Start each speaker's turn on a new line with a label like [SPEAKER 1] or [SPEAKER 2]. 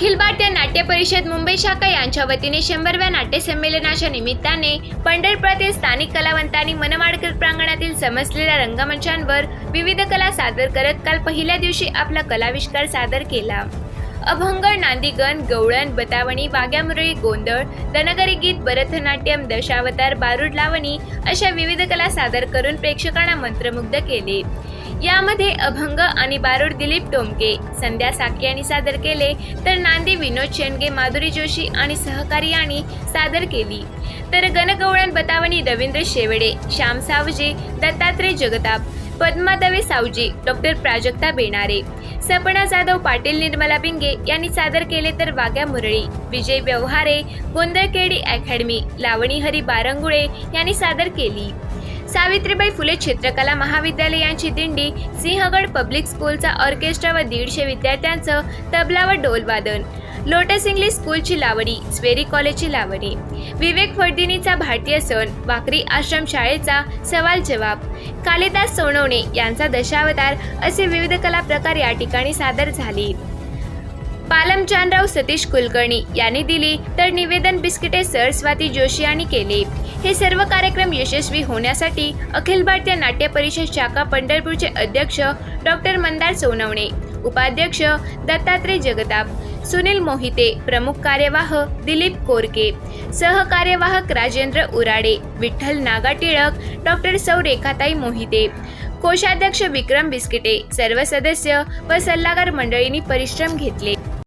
[SPEAKER 1] नाट्य परिषद मुंबई शाखा यांच्या वतीने शंभरव्या नाट्य संमेलनाच्या निमित्ताने पंढरपुरातील स्थानिक कलावंतांनी मनमाडकर प्रांगणातील समजलेल्या रंगमंचांवर विविध कला सादर करत काल पहिल्या दिवशी आपला कलाविष्कार सादर केला. अभंग नांदीगण गवळण बतावणी वाघ्यामुरळी गोंधळ दनगरी गीत भरतनाट्यम दशावतार बारूड लावणी अशा विविध कला सादर करून प्रेक्षकांना मंत्रमुग्ध केले. यामध्ये अभंग आणि बारूड दिलीप टोमके संध्या साके यांनी सादर केले तर नांदी विनोद शेंडगे माधुरी जोशी आणि सहकारी यांनी सादर केली. तर गणगवळण बतावणी रवींद्र शेवडे श्याम सावजी दत्तात्रय जगताप पद्मादवे सावजी डॉक्टर प्राजक्ता बेणारे सपना जाधव पाटील निर्मला बिंगे यांनी सादर केले तर वाग्या मुरळी विजय व्यवहारे गोंदळकेडी अकॅडमी लावणी हरी बारंगुळे यांनी सादर केली. सावित्रीबाई फुले चित्रकला महाविद्यालय यांची दिंडी सिंहगड पब्लिक स्कूलचा ऑर्केस्ट्रा व दीडशे विद्यार्थ्यांचं तबला व डोलवादन लोटस इंग्लिश स्कूलची लावणी स्वेरी कॉलेजची लावणी. विवेक फडदिनीचा भारतीय सण वाकरी आश्रम शाळेचा सवाल जवाब. कालिदास सोनवणे यांचा दशावतार असे विविध कला प्रकार या ठिकाणी सादर झाले. पालमचांदराव सतीश कुलकर्णी यांनी दिली तर निवेदन बिस्किटे सर स्वाती जोशी यांनी केले. हे सर्व कार्यक्रम यशस्वी होण्यासाठी अखिल भारतीय नाट्य परिषद शाखा पंढरपूरचे अध्यक्ष डॉक्टर मंदार सोनवणे उपाध्यक्ष दत्तात्रय जगताप सुनील मोहिते प्रमुख कार्यवाह दिलीप कोरके सहकार्यवाहक राजेंद्र उराडे विठ्ठल नागा टिळक डॉक्टर सौ रेखाताई मोहिते कोषाध्यक्ष विक्रम बिस्किटे सर्व सदस्य व सल्लागार मंडळींनी परिश्रम घेतले.